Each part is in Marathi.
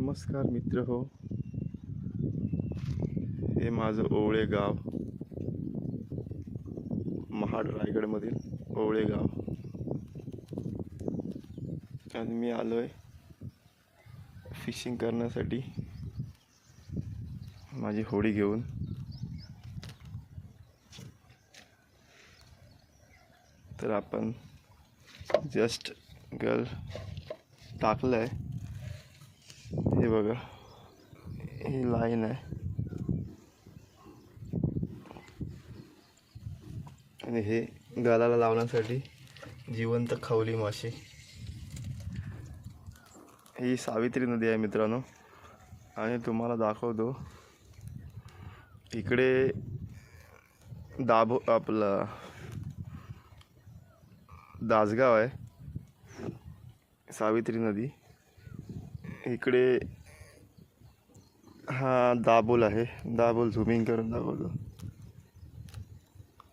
नमस्कार मित्र हो. हे माझं ओवळे गाव. महाड रायगडमधील ओवळे गाव. आणि मी आलो आहे फिशिंग करण्यासाठी माझी होडी घेऊन. तर आपण जस्ट गल टाकलं आहे हे बघा. ही लाईन आहे. आणि हे गालाला लावण्यासाठी जिवंत खवली माशी. ही सावित्री नदी आहे मित्रांनो. आणि तुम्हाला दाखवतो. इकडे दाभो आपलं दासगाव आहे. सावित्री नदी. इकडे हा दाबोल आहे. दाबोल झुमिंग करून दाखवतो.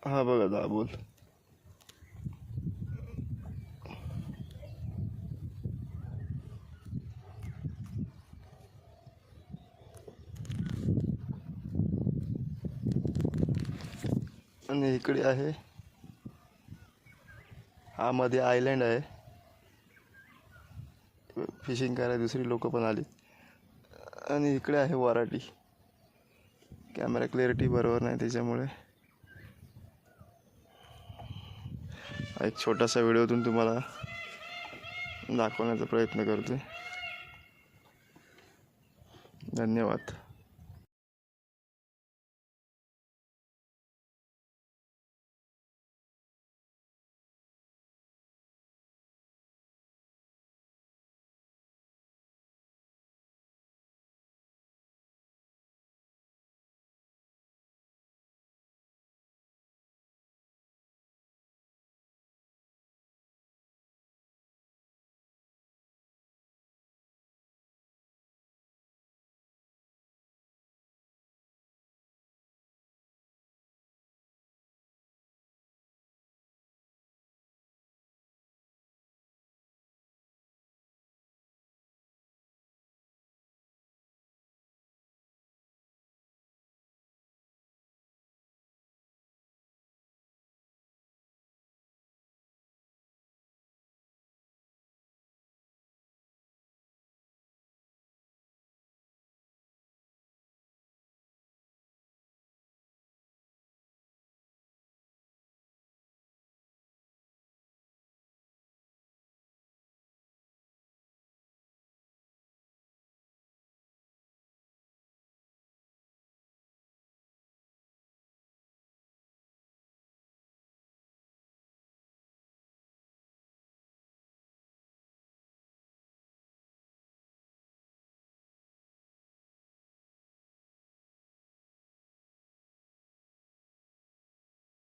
हा बघा दाबोल. आणि इकडे आहे. हा मध्ये आयलँड आहे. फिशिंग करायला दुसरी लोक पण आली. आणि इकडे आहे वराटी कॅमेरा क्लॅरिटी बरोबर नाही त्याच्यामुळे. एक छोटासा व्हिडिओतून तुम्हाला दाखवण्याचा प्रयत्न करतो धन्यवाद.